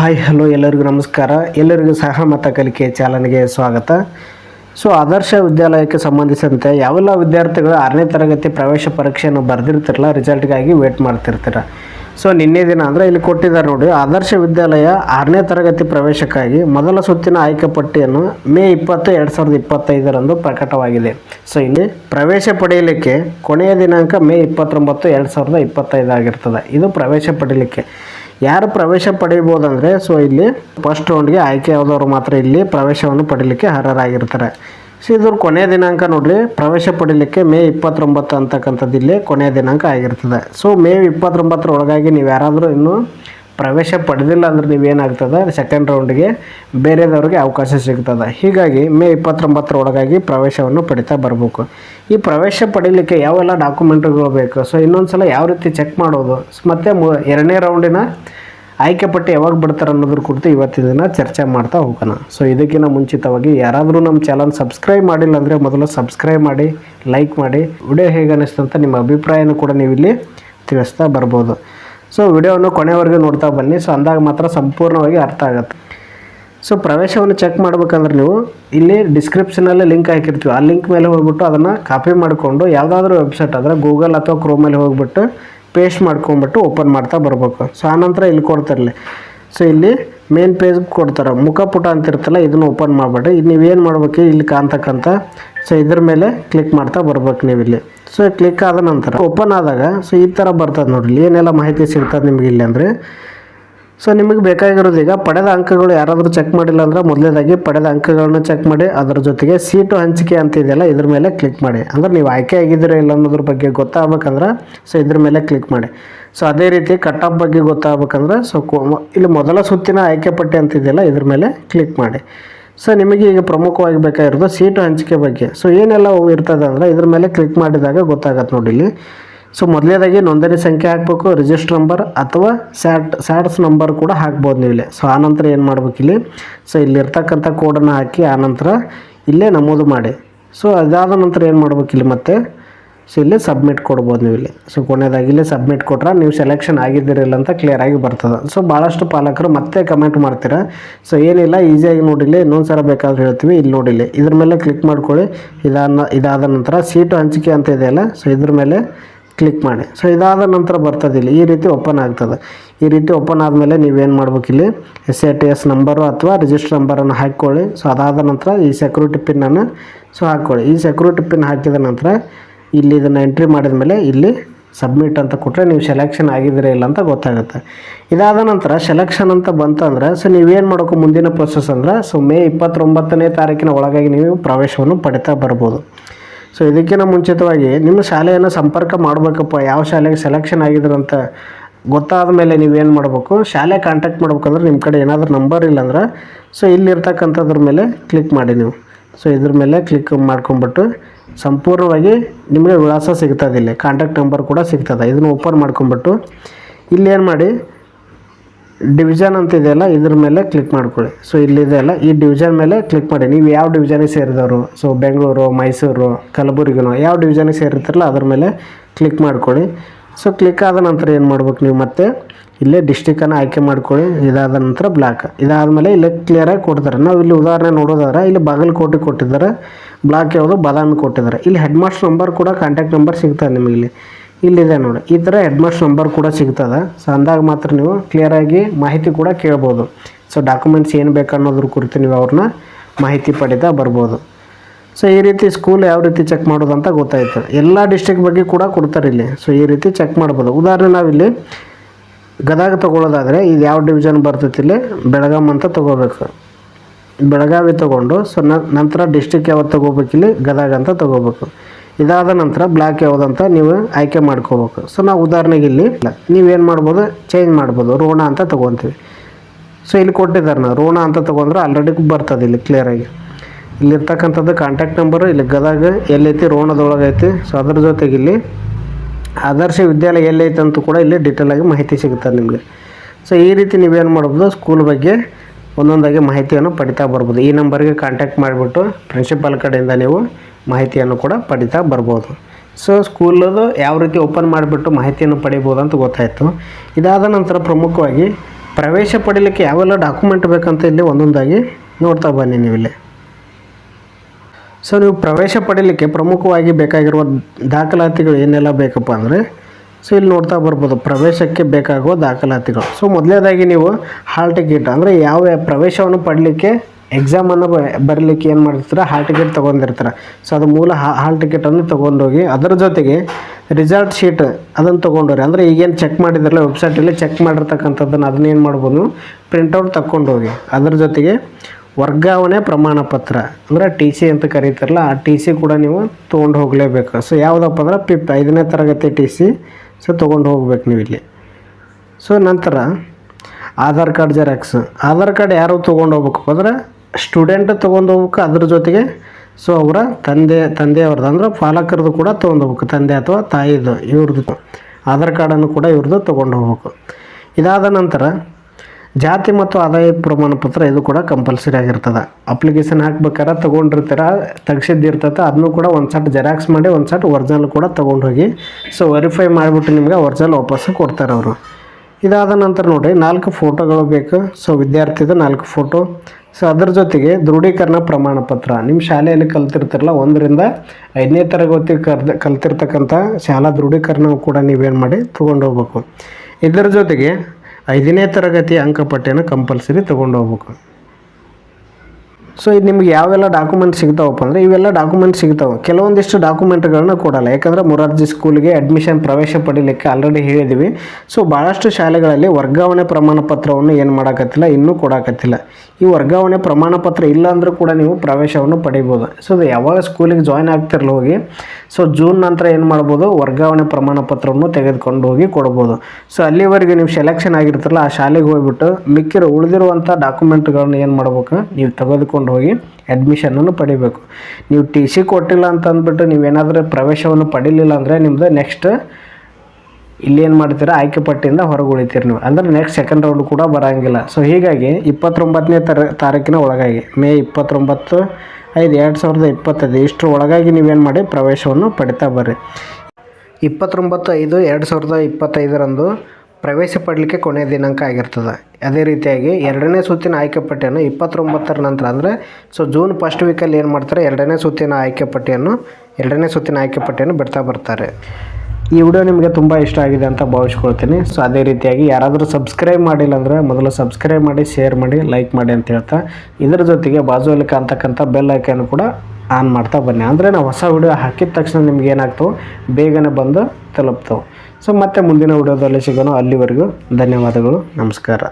Hi hello ಎಲ್ಲರಿಗೂ ನಮಸ್ಕಾರ. ಎಲ್ಲರಿಗೂ ಸಹ ಮತ ಕಲಿಕೆ ಚಾಲನೆಗೆ ಸ್ವಾಗತ. ಸೊ ಆದರ್ಶ ವಿದ್ಯಾಲಯಕ್ಕೆ ಸಂಬಂಧಿಸಿದಂತೆ ಯಾವೆಲ್ಲ ವಿದ್ಯಾರ್ಥಿಗಳು ಆರನೇ ತರಗತಿ ಪ್ರವೇಶ ಪರೀಕ್ಷೆಯನ್ನು ಬರೆದಿರ್ತಿರಲ್ಲ, ರಿಸಲ್ಟ್ಗಾಗಿ ವೇಟ್ ಮಾಡ್ತಿರ್ತೀರ? ಸೊ ನಿನ್ನೆ ದಿನ ಅಂದರೆ ಇಲ್ಲಿ ಕೊಟ್ಟಿದ್ದಾರೆ ನೋಡಿ, ಆದರ್ಶ ವಿದ್ಯಾಲಯ ಆರನೇ ತರಗತಿ ಪ್ರವೇಶಕ್ಕಾಗಿ ಮೊದಲ ಸುತ್ತಿನ ಆಯ್ಕೆ ಪಟ್ಟಿಯನ್ನು ಮೇ ಇಪ್ಪತ್ತು, ಎರಡು ಸಾವಿರದ ಇಪ್ಪತ್ತೈದರಂದು ಪ್ರಕಟವಾಗಿದೆ. ಸೊ ಇಲ್ಲಿ ಪ್ರವೇಶ ಪಡೆಯಲಿಕ್ಕೆ ಕೊನೆಯ ದಿನಾಂಕ ಮೇ ಇಪ್ಪತ್ತೊಂಬತ್ತು, ಎರಡು ಸಾವಿರದ ಇಪ್ಪತ್ತೈದು ಆಗಿರ್ತದೆ. ಇದು ಪ್ರವೇಶ ಪಡೀಲಿಕ್ಕೆ ಯಾರು ಪ್ರವೇಶ ಪಡಿಬೋದಂದರೆ ಸೊ ಇಲ್ಲಿ ಫಸ್ಟ್ ರೌಂಡ್ಗೆ ಆಯ್ಕೆ ಆದವರು ಮಾತ್ರ ಇಲ್ಲಿ ಪ್ರವೇಶವನ್ನು ಪಡೀಲಿಕ್ಕೆ ಅರ್ಹರಾಗಿರ್ತಾರೆ. ಸೊ ಇದ್ರ ಕೊನೆಯ ದಿನಾಂಕ ನೋಡ್ರಿ. ಪ್ರವೇಶ ಪಡೀಲಿಕ್ಕೆ ಮೇ ಇಪ್ಪತ್ತೊಂಬತ್ತು ಅಂತಕ್ಕಂಥದ್ದು ಇಲ್ಲಿ ಕೊನೆಯ ದಿನಾಂಕ ಆಗಿರ್ತದೆ. ಸೊ ಮೇ ಇಪ್ಪತ್ತೊಂಬತ್ತರ ಒಳಗಾಗಿ ನೀವು ಯಾರಾದರೂ ಇನ್ನೂ ಪ್ರವೇಶ ಪಡೆದಿಲ್ಲ ಅಂದ್ರೆ ನೀವೇನಾಗ್ತದೆ? ಸೆಕೆಂಡ್ ರೌಂಡ್ಗೆ ಬೇರೆದವ್ರಿಗೆ ಅವಕಾಶ ಸಿಗ್ತದೆ. ಹೀಗಾಗಿ ಮೇ ಇಪ್ಪತ್ತೊಂಬತ್ತರ ಒಳಗಾಗಿ ಪ್ರವೇಶವನ್ನು ಪಡಿತಾ ಬರಬೇಕು. ಈ ಪ್ರವೇಶ ಪಡೀಲಿಕ್ಕೆ ಯಾವೆಲ್ಲ ಡಾಕ್ಯುಮೆಂಟ್ಗಳು ಬೇಕು? ಸೊ ಇನ್ನೊಂದು ಸಲ ಯಾವ ರೀತಿ ಚೆಕ್ ಮಾಡೋದು? ಮತ್ತು ಮು ಎರಡನೇ ರೌಂಡಿನ ಆಯ್ಕೆ ಪಟ್ಟಿ ಯಾವಾಗ ಬಿಡ್ತಾರೆ ಅನ್ನೋದ್ರ ಕುರಿತು ಇವತ್ತಿನ ದಿನ ಚರ್ಚೆ ಮಾಡ್ತಾ ಹೋಗೋಣ. ಸೊ ಇದಕ್ಕಿಂತ ಮುಂಚಿತವಾಗಿ ಯಾರಾದರೂ ನಮ್ಮ ಚಾನಲ್ ಸಬ್ಸ್ಕ್ರೈಬ್ ಮಾಡಿಲ್ಲ ಅಂದರೆ ಮೊದಲು ಸಬ್ಸ್ಕ್ರೈಬ್ ಮಾಡಿ ಲೈಕ್ ಮಾಡಿ. ವಿಡಿಯೋ ಹೇಗೆ ಅನ್ನಿಸ್ತಂತ ನಿಮ್ಮ ಅಭಿಪ್ರಾಯನೂ ಕೂಡ ನೀವು ಇಲ್ಲಿ ತಿಳಿಸ್ತಾ ಬರ್ಬೋದು. ಸೊ ವಿಡಿಯೋವನ್ನು ಕೊನೆವರೆಗೂ ನೋಡ್ತಾ ಬನ್ನಿ. ಸೊ ಅಂದಾಗ ಮಾತ್ರ ಸಂಪೂರ್ಣವಾಗಿ ಅರ್ಥ ಆಗುತ್ತೆ. ಸೊ ಪ್ರವೇಶವನ್ನು ಚೆಕ್ ಮಾಡ್ಬೇಕಂದ್ರೆ ನೀವು ಇಲ್ಲಿ ಡಿಸ್ಕ್ರಿಪ್ಷನಲ್ಲಿ ಲಿಂಕ್ ಹಾಕಿರ್ತೀವಿ. ಆ ಲಿಂಕ್ ಮೇಲೆ ಹೋಗ್ಬಿಟ್ಟು ಅದನ್ನು ಕಾಪಿ ಮಾಡಿಕೊಂಡು ಯಾವುದಾದ್ರೂ ವೆಬ್ಸೈಟ್ ಆದರೆ ಗೂಗಲ್ ಅಥವಾ ಕ್ರೋಮಲ್ಲಿ ಹೋಗ್ಬಿಟ್ಟು ಪೇಸ್ಟ್ ಮಾಡ್ಕೊಂಬಿಟ್ಟು ಓಪನ್ ಮಾಡ್ತಾ ಬರಬೇಕು. ಸೊ ಆನಂತರ ಇಲ್ಲಿ ಕೊಡ್ತಿರಲಿ. ಸೊ ಇಲ್ಲಿ ಮೇನ್ ಪೇಜ್ ಕೊಡ್ತಾರೆ. ಮುಖಪುಟ ಅಂತ ಇರ್ತಲ್ಲ ಇದನ್ನು ಓಪನ್ ಮಾಡಿಬಿಟ್ರೆ ಇದು ನೀವೇನು ಮಾಡ್ಬೇಕು, ಇಲ್ಲಿ ಕಾಣ್ತಕ್ಕಂಥ ಸೊ ಇದ್ರ ಮೇಲೆ ಕ್ಲಿಕ್ ಮಾಡ್ತಾ ಬರ್ಬೇಕು ನೀವು ಇಲ್ಲಿ. ಸೊ ಕ್ಲಿಕ್ ಆದ ನಂತರ ಓಪನ್ ಆದಾಗ ಸೊ ಈ ಥರ ಬರ್ತದೆ ನೋಡಿರಿ. ಏನೆಲ್ಲ ಮಾಹಿತಿ ಸಿಗ್ತದೆ ನಿಮಗೆ ಇಲ್ಲಿ ಅಂದರೆ ಸೊ ನಿಮಗೆ ಬೇಕಾಗಿರೋದು ಈಗ ಪಡೆದ ಅಂಕಗಳು ಯಾರಾದರೂ ಚೆಕ್ ಮಾಡಿಲ್ಲ ಅಂದ್ರೆ ಮೊದಲನೇದಾಗಿ ಪಡೆದ ಅಂಕಗಳನ್ನ ಚೆಕ್ ಮಾಡಿ, ಅದರ ಜೊತೆಗೆ ಸೀಟು ಹಂಚಿಕೆ ಅಂತ ಇದೆಯಲ್ಲ, ಇದ್ರ ಮೇಲೆ ಕ್ಲಿಕ್ ಮಾಡಿ. ಅಂದ್ರೆ ನೀವು ಆಯ್ಕೆ ಆಗಿದ್ದೀರಾ ಇಲ್ಲ ಅನ್ನೋದ್ರ ಬಗ್ಗೆ ಗೊತ್ತಾಗಬೇಕಂದ್ರೆ ಸೊ ಇದ್ರ ಮೇಲೆ ಕ್ಲಿಕ್ ಮಾಡಿ. ಸೊ ಅದೇ ರೀತಿ ಕಟ್ ಆಫ್ ಬಗ್ಗೆ ಗೊತ್ತಾಗಬೇಕಂದ್ರೆ ಸೊ ಇಲ್ಲಿ ಮೊದಲ ಸುತ್ತಿನ ಆಯ್ಕೆ ಪಟ್ಟಿ ಅಂತ ಇದೆಯಲ್ಲ, ಇದ್ರ ಮೇಲೆ ಕ್ಲಿಕ್ ಮಾಡಿ. ಸೊ ನಿಮಗೆ ಈಗ ಪ್ರಮುಖವಾಗಿ ಬೇಕಾಗಿರೋದು ಸೀಟು ಹಂಚಿಕೆ ಬಗ್ಗೆ. ಸೊ ಏನೆಲ್ಲ ಇರ್ತದೆ ಅಂದರೆ ಇದ್ರ ಮೇಲೆ ಕ್ಲಿಕ್ ಮಾಡಿದಾಗ ಗೊತ್ತಾಗತ್ತೆ ನೋಡಿ ಇಲ್ಲಿ. ಸೊ ಮೊದಲನೇದಾಗಿ ನೋಂದಣಿ ಸಂಖ್ಯೆ ಹಾಕಬೇಕು ರಿಜಿಸ್ಟರ್ ನಂಬರ್ ಅಥವಾ ಸ್ಯಾಟ್ ಸ್ಯಾಟ್ಸ್ ನಂಬರ್ ಕೂಡ ಹಾಕ್ಬೋದು ನೀವು ಇಲ್ಲಿ ಸೊ ಆನಂತರ ಏನು ಮಾಡ್ಬೇಕು ಇಲ್ಲಿ ಸೊ ಇಲ್ಲಿರ್ತಕ್ಕಂಥ ಕೋಡನ್ನು ಹಾಕಿ ಆನಂತರ ಇಲ್ಲೇ ನಮೂದು ಮಾಡಿ. ಸೊ ಅದಾದ ನಂತರ ಏನು ಮಾಡ್ಬೇಕು ಇಲ್ಲಿ ಮತ್ತೆ? ಸೊ ಇಲ್ಲಿ ಸಬ್ಮಿಟ್ ಕೊಡ್ಬೋದು ನೀವು ಇಲ್ಲಿ ಸೊ ಕೊನೆಯದಾಗಿ ಇಲ್ಲಿ ಸಬ್ಮಿಟ್ ಕೊಟ್ರೆ ನೀವು ಸೆಲೆಕ್ಷನ್ ಆಗಿದ್ದೀರಿಲ್ಲ ಅಂತ ಕ್ಲಿಯರ್ ಆಗಿ ಬರ್ತದೆ. ಸೊ ಭಾಳಷ್ಟು ಪಾಲಕರು ಮತ್ತೆ ಕಮೆಂಟ್ ಮಾಡ್ತೀರಾ? ಸೊ ಏನಿಲ್ಲ ಈಸಿಯಾಗಿ ನೋಡಿಲ್ಲ, ಇನ್ನೊಂದು ಸಲ ಬೇಕಾದ್ರೆ ಹೇಳ್ತೀವಿ, ಇಲ್ಲಿ ನೋಡಿಲ್ಲ. ಇದ್ರ ಮೇಲೆ ಕ್ಲಿಕ್ ಮಾಡ್ಕೊಳ್ಳಿ. ಇದಾದ ಇದಾದ ನಂತರ ಸೀಟು ಹಂಚಿಕೆ ಅಂತ ಇದೆಯಲ್ಲ ಸೊ ಇದ್ರ ಮೇಲೆ ಕ್ಲಿಕ್ ಮಾಡಿ. ಸೊ ಇದಾದ ನಂತರ ಬರ್ತದೆ ಇಲ್ಲಿ. ಈ ರೀತಿ ಓಪನ್ ಆಗ್ತದೆ. ಈ ರೀತಿ ಓಪನ್ ಆದಮೇಲೆ ನೀವೇನು ಮಾಡ್ಬೇಕು ಇಲ್ಲಿ S A T S number ಅಥವಾ ರಿಜಿಸ್ಟರ್ ನಂಬರನ್ನು ಹಾಕ್ಕೊಳ್ಳಿ. ಸೊ ಅದಾದ ನಂತರ ಈ ಸೆಕ್ಯೂರಿಟಿ ಪಿನ್ನನ್ನು ಸೊ ಹಾಕ್ಕೊಳ್ಳಿ. ಈ ಸೆಕ್ಯೂರಿಟಿ ಪಿನ್ ಹಾಕಿದ ನಂತರ ಇಲ್ಲಿ ಇದನ್ನು ಎಂಟ್ರಿ ಮಾಡಿದ ಮೇಲೆ ಇಲ್ಲಿ ಸಬ್ಮಿಟ್ ಅಂತ ಕೊಟ್ಟರೆ ನೀವು ಸೆಲೆಕ್ಷನ್ ಆಗಿದ್ದೀರಾ ಇಲ್ಲ ಅಂತ ಗೊತ್ತಾಗುತ್ತೆ. ಇದಾದ ನಂತರ ಸೆಲೆಕ್ಷನ್ ಅಂತ ಬಂತಂದ್ರೆ ಸೊ ನೀವೇನು ಮಾಡೋಕೆ ಮುಂದಿನ ಪ್ರೊಸೆಸ್ ಅಂದ್ರೆ ಸೊ ಮೇ ಇಪ್ಪತ್ತೊಂಬತ್ತನೇ ತಾರೀಕಿನ ಒಳಗಾಗಿ ನೀವು ಪ್ರವೇಶವನ್ನು ಪಡಿತಾ ಬರ್ಬೋದು. ಸೊ ಇದಕ್ಕಿಂತ ಮುಂಚಿತವಾಗಿ ನಿಮ್ಮ ಶಾಲೆಯನ್ನು ಸಂಪರ್ಕ ಮಾಡಬೇಕಪ್ಪ, ಯಾವ ಶಾಲೆಗೆ ಸೆಲೆಕ್ಷನ್ ಆಗಿದ್ರು ಅಂತ ಗೊತ್ತಾದ ಮೇಲೆ ನೀವೇನು ಮಾಡಬೇಕು? ಶಾಲೆ ಕಾಂಟ್ಯಾಕ್ಟ್ ಮಾಡ್ಬೇಕಂದ್ರೆ ನಿಮ್ಮ ಕಡೆ ಏನಾದರೂ ನಂಬರ್ ಇಲ್ಲಾಂದ್ರೆ ಸೊ ಇಲ್ಲಿರ್ತಕ್ಕಂಥದ್ರ ಮೇಲೆ ಕ್ಲಿಕ್ ಮಾಡಿ ನೀವು. ಸೊ ಇದ್ರ ಮೇಲೆ ಕ್ಲಿಕ್ ಮಾಡ್ಕೊಂಬಿಟ್ಟು ಸಂಪೂರ್ಣವಾಗಿ ನಿಮಗೆ ವಿಳಾಸ ಸಿಗ್ತದೆ ಇಲ್ಲಿ. ಕಾಂಟ್ಯಾಕ್ಟ್ ನಂಬರ್ ಕೂಡ ಸಿಗ್ತದೆ. ಇದನ್ನು ಓಪನ್ ಮಾಡ್ಕೊಂಬಿಟ್ಟು ಇಲ್ಲೇನು ಮಾಡಿ ಡಿವಿಷನ್ ಅಂತ ಇದೆಯಲ್ಲ ಇದ್ರ ಮೇಲೆ ಕ್ಲಿಕ್ ಮಾಡ್ಕೊಳ್ಳಿ. ಸೊ ಇಲ್ಲಿದೆಯಲ್ಲ ಈ ಡಿವಿಷನ್ ಮೇಲೆ ಕ್ಲಿಕ್ ಮಾಡಿ. ನೀವು ಯಾವ ಡಿವಿಷನಿಗೆ ಸೇರಿದವರು? ಸೊ ಬೆಂಗಳೂರು, ಮೈಸೂರು, ಕಲಬುರಗಿನೋ, ಯಾವ ಡಿವಿಷನಿಗೆ ಸೇರಿರ್ತಾರಲ್ಲ, ಅದ್ರ ಮೇಲೆ ಕ್ಲಿಕ್ ಮಾಡ್ಕೊಳ್ಳಿ. ಸೊ ಕ್ಲಿಕ್ ಆದ ನಂತರ ಏನು ಮಾಡ್ಬೇಕು ನೀವು ಮತ್ತೆ? ಇಲ್ಲೇ ಡಿಸ್ಟಿಕನ್ನು ಆಯ್ಕೆ ಮಾಡ್ಕೊಳ್ಳಿ. ಇದಾದ ನಂತರ ಬ್ಲಾಕ್ ಇದಾದಮೇಲೆ ಇಲ್ಲೇ ಕ್ಲಿಯರಾಗಿ ಕೊಡ್ತಾರೆ. ನಾವು ಇಲ್ಲಿ ಉದಾಹರಣೆ ನೋಡೋದಾದ್ರೆ, ಇಲ್ಲಿ ಬಾಗಲಕೋಟೆ ಕೊಟ್ಟಿದ್ದಾರೆ. ಬ್ಲಾಕ್ ಯಾವುದು, ಬಾದಾಮಿ ಕೊಟ್ಟಿದ್ದಾರೆ. ಇಲ್ಲಿ ಹೆಡ್ ಮಾಸ್ಟರ್ ನಂಬರ್ ಕೂಡ ಕಾಂಟ್ಯಾಕ್ಟ್ ನಂಬರ್ ಸಿಗ್ತದೆ ನಿಮಗೆ ಇಲ್ಲಿ. ಇಲ್ಲಿದೆ ನೋಡಿ. ಈ ಥರ ಹೆಡ್ ನಂಬರ್ ಕೂಡ ಸಿಗ್ತದೆ. ಸೊ ಅಂದಾಗ ಮಾತ್ರ ನೀವು ಕ್ಲಿಯರಾಗಿ ಮಾಹಿತಿ ಕೂಡ ಕೇಳ್ಬೋದು. ಸೊ ಡಾಕ್ಯುಮೆಂಟ್ಸ್ ಏನು ಬೇಕನ್ನೋದ್ರ ಕುರಿತು ನೀವು ಅವ್ರನ್ನ ಮಾಹಿತಿ ಪಡಿತಾ ಬರ್ಬೋದು. ಸೊ ಈ ರೀತಿ ಸ್ಕೂಲ್ ಯಾವ ರೀತಿ ಚೆಕ್ ಮಾಡೋದು ಅಂತ ಗೊತ್ತಾಯ್ತು. ಎಲ್ಲ ಡಿಸ್ಟಿಕ್ ಬಗ್ಗೆ ಕೂಡ ಕೊಡ್ತಾರೆ ಇಲ್ಲಿ. ಸೊ ಈ ರೀತಿ ಚೆಕ್ ಮಾಡ್ಬೋದು. ಉದಾಹರಣೆ ನಾವಿಲ್ಲಿ ಗದಗ ತೊಗೊಳ್ಳೋದಾದರೆ ಇದು ಯಾವ ಡಿವಿಷನ್ ಬರ್ತೈತಿ ಇಲ್ಲಿ? ಬೆಳಗಾಂ ಅಂತ ತೊಗೋಬೇಕು. ಬೆಳಗಾವಿ ತೊಗೊಂಡು ಸೊ ನಂತರ ಡಿಸ್ಟಿಕ್ ಯಾವತ್ತು ತೊಗೋಬೇಕಿಲ್ಲಿ ಗದಗ ಅಂತ ತೊಗೋಬೇಕು. ಇದಾದ ನಂತರ ಬ್ಲಾಕ್ ಯಾವುದಂತ ನೀವು ಆಯ್ಕೆ ಮಾಡ್ಕೋಬೇಕು. ಸೊ ನಾವು ಉದಾಹರಣೆಗೆ ಇಲ್ಲಿ ನೀವೇನು ಮಾಡ್ಬೋದು? ಚೇಂಜ್ ಮಾಡ್ಬೋದು. ರೋಣ ಅಂತ ತೊಗೊತೀವಿ. ಸೊ ಇಲ್ಲಿ ಕೊಟ್ಟಿದ್ದಾರೆ ನಾವು. ರೋಣ ಅಂತ ತೊಗೊಂಡ್ರೆ ಆಲ್ರೆಡಿ ಬರ್ತದೆ ಇಲ್ಲಿ ಕ್ಲಿಯರಾಗಿ ಇಲ್ಲಿರ್ತಕ್ಕಂಥದ್ದು ಕಾಂಟ್ಯಾಕ್ಟ್ ನಂಬರು ಇಲ್ಲಿ ಗದಗ ಎಲ್ಲೈತಿ ರೋಣದೊಳಗೈತಿ ಸೊ ಅದ್ರ ಜೊತೆಗೆ ಇಲ್ಲಿ ಆದರ್ಶ ವಿದ್ಯಾಲಯ ಎಲ್ಲೈತೆ ಅಂತ ಕೂಡ ಇಲ್ಲಿ ಡೀಟೇಲ್ ಆಗಿ ಮಾಹಿತಿ ಸಿಗುತ್ತೆ ನಿಮಗೆ. ಸೊ ಈ ರೀತಿ ನೀವೇನು ಮಾಡ್ಬೋದು? ಸ್ಕೂಲ್ ಬಗ್ಗೆ ಒಂದೊಂದಾಗಿ ಮಾಹಿತಿಯನ್ನು ಪಡಿತಾ ಬರ್ಬೋದು. ಈ ನಂಬರ್ಗೆ ಕಾಂಟ್ಯಾಕ್ಟ್ ಮಾಡಿಬಿಟ್ಟು ಪ್ರಿನ್ಸಿಪಾಲ್ ಕಡೆಯಿಂದ ನೀವು ಮಾಹಿತಿಯನ್ನು ಕೂಡ ಪಡಿತಾ ಬರ್ಬೋದು. ಸೊ ಸ್ಕೂಲದು ಯಾವ ರೀತಿ ಓಪನ್ ಮಾಡಿಬಿಟ್ಟು ಮಾಹಿತಿಯನ್ನು ಪಡಿಬೋದು ಅಂತ ಗೊತ್ತಾಯಿತು. ಇದಾದ ನಂತರ ಪ್ರಮುಖವಾಗಿ ಪ್ರವೇಶ ಪಡೀಲಿಕ್ಕೆ ಯಾವೆಲ್ಲ ಡಾಕ್ಯುಮೆಂಟ್ ಬೇಕಂತ ಇಲ್ಲಿ ಒಂದೊಂದಾಗಿ ನೋಡ್ತಾ ಬನ್ನಿ ನೀವು ಇಲ್ಲಿ ಸೊ ನೀವು ಪ್ರವೇಶ ಪಡೀಲಿಕ್ಕೆ ಪ್ರಮುಖವಾಗಿ ಬೇಕಾಗಿರುವ ದಾಖಲಾತಿಗಳು ಏನೆಲ್ಲ ಬೇಕಪ್ಪ ಅಂದರೆ ಸೊ ಇಲ್ಲಿ ನೋಡ್ತಾ ಬರ್ಬೋದು ಪ್ರವೇಶಕ್ಕೆ ಬೇಕಾಗುವ ದಾಖಲಾತಿಗಳು. ಸೊ ಮೊದಲನೇದಾಗಿ ನೀವು ಹಾಲ್ ಟಿಕೆಟ್ ಅಂದರೆ ಯಾವ ಪ್ರವೇಶವನ್ನು ಪಡಲಿಕ್ಕೆ ಎಕ್ಸಾಮನ್ನು ಬರಲಿಕ್ಕೆ ಏನು ಮಾಡಿರ್ತಾರೆ ಹಾಲ್ ಟಿಕೆಟ್ ತೊಗೊಂಡಿರ್ತಾರೆ. ಸೊ ಅದು ಮೂಲ ಹಾಲ್ ಟಿಕೆಟನ್ನು ತೊಗೊಂಡೋಗಿ, ಅದರ ಜೊತೆಗೆ ರಿಸಲ್ಟ್ ಶೀಟ್ ಅದನ್ನು ತೊಗೊಂಡೋರಿ. ಅಂದರೆ ಈಗೇನು ಚೆಕ್ ಮಾಡಿದ್ರಲ್ಲ ವೆಬ್ಸೈಟಲ್ಲಿ ಚೆಕ್ ಮಾಡಿರ್ತಕ್ಕಂಥದ್ದನ್ನು ಅದನ್ನ ಏನು ಮಾಡ್ಬೋದು? ಪ್ರಿಂಟೌಟ್ ತಗೊಂಡೋಗಿ ಅದರ ಜೊತೆಗೆ ವರ್ಗಾವಣೆ ಪ್ರಮಾಣ ಪತ್ರ ಅಂದರೆ ಟಿ ಸಿ ಅಂತ ಕರೀತಾರಲ್ಲ, ಆ ಟಿ ಸಿ ಕೂಡ ನೀವು ತೊಗೊಂಡು ಹೋಗಲೇಬೇಕು. ಸೊ ಯಾವುದಪ್ಪ ಅಂದ್ರೆ ಪಿಪ್ ಐದನೇ ತರಗತಿ ಟಿ ಸಿ ಸೊ ತೊಗೊಂಡು ಹೋಗ್ಬೇಕು ನೀವು ಇಲ್ಲಿ. ಸೊ ನಂತರ Aadhaar card xerox Aadhaar card ಯಾರು ತೊಗೊಂಡು ಹೋಗ್ಬೇಕಪ್ಪ ಅಂದ್ರೆ ಸ್ಟೂಡೆಂಟ್ ತೊಗೊಂಡು ಹೋಗ್ಬೇಕು ಅದ್ರ ಜೊತೆಗೆ ಸೊ ಅವರ ತಂದೆ ತಂದೆಯವ್ರದ್ದು ಅಂದ್ರೆ ಪಾಲಕರದ್ದು ಕೂಡ ತೊಗೊಂಡು ಹೋಗ್ಬೇಕು, ತಂದೆ ಅಥವಾ ತಾಯಿದು ಇವ್ರದ್ದು ಆಧಾರ್ ಕಾರ್ಡನ್ನು ಕೂಡ ಇವ್ರದ್ದು ತೊಗೊಂಡು ಹೋಗ್ಬೇಕು. ಇದಾದ ನಂತರ ಜಾತಿ ಮತ್ತು ಆದಾಯ ಪ್ರಮಾಣ ಪತ್ರ ಇದು ಕೂಡ ಕಂಪಲ್ಸರಿ ಆಗಿರ್ತದೆ. ಅಪ್ಲಿಕೇಶನ್ ಹಾಕ್ಬೇಕಾರೆ ತೊಗೊಂಡಿರ್ತೀರ, ತೆಗ್ಸಿದ್ದಿರ್ತೈತೆ ಅದನ್ನು ಕೂಡ ಒಂದು ಸಟ್ ಜೆರಾಕ್ಸ್ ಮಾಡಿ ಒಂದು ಸಟ್ ಒರ್ಜಿನಲ್ ಕೂಡ ತೊಗೊಂಡು ಹೋಗಿ ಸೊ ವೆರಿಫೈ ಮಾಡಿಬಿಟ್ಟು ನಿಮಗೆ ಒರಿಜಿನಲ್ ವಾಪಸ್ಸು ಕೊಡ್ತಾರೆ ಅವರು. ಇದಾದ ನಂತರ ನೋಡಿರಿ, ನಾಲ್ಕು ಫೋಟೋಗಳು ಬೇಕು. ಸೊ ವಿದ್ಯಾರ್ಥಿದ ನಾಲ್ಕು ಫೋಟೋ. ಸೊ ಅದರ ಜೊತೆಗೆ ದೃಢೀಕರಣ ಪ್ರಮಾಣ ಪತ್ರ ನಿಮ್ಮ ಶಾಲೆಯಲ್ಲಿ ಕಲ್ತಿರ್ತಿರಲ್ಲ, ಒಂದರಿಂದ ಐದನೇ ತರಗತಿ ಕರ್ದ, ಕಲ್ತಿರ್ತಕ್ಕಂಥ ಶಾಲಾ ದೃಢೀಕರಣ ಕೂಡ ನೀವೇನು ಮಾಡಿ ತೊಗೊಂಡು ಹೋಗ್ಬೇಕು ಇದರ ಜೊತೆಗೆ ಐದನೇ ತರಗತಿ ಅಂಕಪಟ್ಟಿಯನ್ನು ಕಂಪಲ್ಸರಿ ತೊಗೊಂಡು ಹೋಗ್ಬೇಕು ಸೊ ಇದು ನಿಮ್ಗೆ ಯಾವೆಲ್ಲ ಡಾಕ್ಯುಮೆಂಟ್ ಸಿಗ್ತಾವಪ್ಪ ಅಂದರೆ ಇವೆಲ್ಲ ಡಾಕ್ಯುಮೆಂಟ್ ಸಿಗ್ತಾವೆ. ಕೆಲವೊಂದಿಷ್ಟು ಡಾಕ್ಯುಮೆಂಟ್ಗಳನ್ನ ಕೊಡಲ್ಲ. ಯಾಕಂದರೆ ಮೊರಾರ್ಜಿ ಸ್ಕೂಲ್ಗೆ ಅಡ್ಮಿಷನ್ ಪ್ರವೇಶ ಪಡೀಲಿಕ್ಕೆ ಆಲ್ರೆಡಿ ಹೇಳಿದ್ವಿ. ಸೊ ಭಾಳಷ್ಟು ಶಾಲೆಗಳಲ್ಲಿ ವರ್ಗಾವಣೆ ಪ್ರಮಾಣ ಪತ್ರವನ್ನು ಏನು ಮಾಡೋಕ್ಕತ್ತಿಲ್ಲ ಇನ್ನೂ ಕೊಡಕತ್ತಿಲ್ಲ. ಈ ವರ್ಗಾವಣೆ ಪ್ರಮಾಣ ಪತ್ರ ಇಲ್ಲ ಅಂದರೂ ಕೂಡ ನೀವು ಪ್ರವೇಶವನ್ನು ಪಡಿಬೋದು. ಸೊ ಅದು ಯಾವಾಗ ಸ್ಕೂಲಿಗೆ ಜಾಯ್ನ್ ಆಗ್ತಿರಲ್ಲ ಹೋಗಿ ಸೊ ಜೂನ್ ನಂತರ ಏನು ಮಾಡ್ಬೋದು, ವರ್ಗಾವಣೆ ಪ್ರಮಾಣ ಪತ್ರವನ್ನು ತೆಗೆದುಕೊಂಡು ಹೋಗಿ ಕೊಡ್ಬೋದು. ಸೊ ಅಲ್ಲಿವರೆಗೆ ನೀವು ಸೆಲೆಕ್ಷನ್ ಆಗಿರ್ತಾರಲ್ಲ, ಆ ಶಾಲೆಗೆ ಹೋಗಿಬಿಟ್ಟು ಮಿಕ್ಕಿರೋ ಉಳಿದಿರುವಂಥ ಡಾಕ್ಯುಮೆಂಟ್ಗಳನ್ನ ಏನು ಮಾಡ್ಬೇಕು, ನೀವು ತೆಗೆದುಕೊಂಡು ಹೋಗಿ ಅಡ್ಮಿಷನನ್ನು ಪಡಿಬೇಕು. ನೀವು ಟಿ ಸಿ ಕೊಟ್ಟಿಲ್ಲ ಅಂತ ಅಂದ್ಬಿಟ್ಟು ನೀವೇನಾದರೂ ಪ್ರವೇಶವನ್ನು ಪಡೀಲಿಲ್ಲ ಅಂದರೆ ನಿಮ್ಮದು ನೆಕ್ಸ್ಟ್ ಇಲ್ಲಿ ಏನು ಮಾಡ್ತೀರಾ? ಆಯ್ಕೆ ಪಟ್ಟಿಯಿಂದ ಹೊರಗೆ ಉಳಿತೀರಿ ನೀವು. ಅಂದರೆ ನೆಕ್ಸ್ಟ್ ಸೆಕೆಂಡ್ ರೌಂಡ್ ಕೂಡ ಬರೋಂಗಿಲ್ಲ. ಸೊ ಹೀಗಾಗಿ ಇಪ್ಪತ್ತೊಂಬತ್ತನೇ ತರ, ತಾರೀಕಿನ ಒಳಗಾಗಿ, ಮೇ ಇಪ್ಪತ್ತೊಂಬತ್ತು, ಐದು, ಎರಡು ಸಾವಿರದ ಇಪ್ಪತ್ತೈದು ಇಷ್ಟರ ಒಳಗಾಗಿ ನೀವೇನು ಮಾಡಿ ಪ್ರವೇಶವನ್ನು ಪಡಿತಾ ಬರ್ರಿ. ಇಪ್ಪತ್ತೊಂಬತ್ತು, ಐದು, ಎರಡು ಸಾವಿರದ ಇಪ್ಪತ್ತೈದರಂದು ಪ್ರವೇಶ ಪಡಲಿಕ್ಕೆ ಕೊನೆಯ ದಿನಾಂಕ ಆಗಿರ್ತದೆ. ಅದೇ ರೀತಿಯಾಗಿ ಎರಡನೇ ಸುತ್ತಿನ ಆಯ್ಕೆ ಪಟ್ಟಿಯನ್ನು ಇಪ್ಪತ್ತೊಂಬತ್ತರ ನಂತರ, ಅಂದರೆ ಸೊ ಜೂನ್ ಫಸ್ಟ್ ವೀಕಲ್ಲಿ ಏನು ಮಾಡ್ತಾರೆ? ಎರಡನೇ ಸುತ್ತಿನ ಆಯ್ಕೆ ಪಟ್ಟಿಯನ್ನು, ಎರಡನೇ ಸುತ್ತಿನ ಆಯ್ಕೆ ಪಟ್ಟಿಯನ್ನು ಬಿಡ್ತಾ ಬರ್ತಾರೆ. ಈ ವಿಡಿಯೋ ನಿಮಗೆ ತುಂಬ ಇಷ್ಟ ಆಗಿದೆ ಅಂತ ಭಾವಿಸ್ಕೊಳ್ತೀನಿ. ಸೊ ಅದೇ ರೀತಿಯಾಗಿ ಯಾರಾದರೂ ಸಬ್ಸ್ಕ್ರೈಬ್ ಮಾಡಿಲ್ಲ ಅಂದರೆ ಮೊದಲು ಸಬ್ಸ್ಕ್ರೈಬ್ ಮಾಡಿ ಶೇರ್ ಮಾಡಿ ಲೈಕ್ ಮಾಡಿ ಅಂತ ಹೇಳ್ತಾ. ಇದರ ಜೊತೆಗೆ ಬಾಜುವಲ್ಲಿ ಕಾಣ್ತಕ್ಕಂಥ ಬೆಲ್ ಐಕನ್ ಕೂಡ ಆನ್ ಮಾಡ್ತಾ ಬನ್ನಿ. ಅಂದರೆ ನಾವು ಹೊಸ ವಿಡಿಯೋ ಹಾಕಿದ ತಕ್ಷಣ ನಿಮ್ಗೆ ಏನಾಗ್ತವೆ ಬೇಗನೆ ಬಂದು ತಲುಪ್ತವೆ. ಸೊ ಮತ್ತೆ ಮುಂದಿನ ವಿಡಿಯೋದಲ್ಲಿ ಸಿಗೋಣ. ಅಲ್ಲಿವರೆಗೂ ಧನ್ಯವಾದಗಳು. ನಮಸ್ಕಾರ.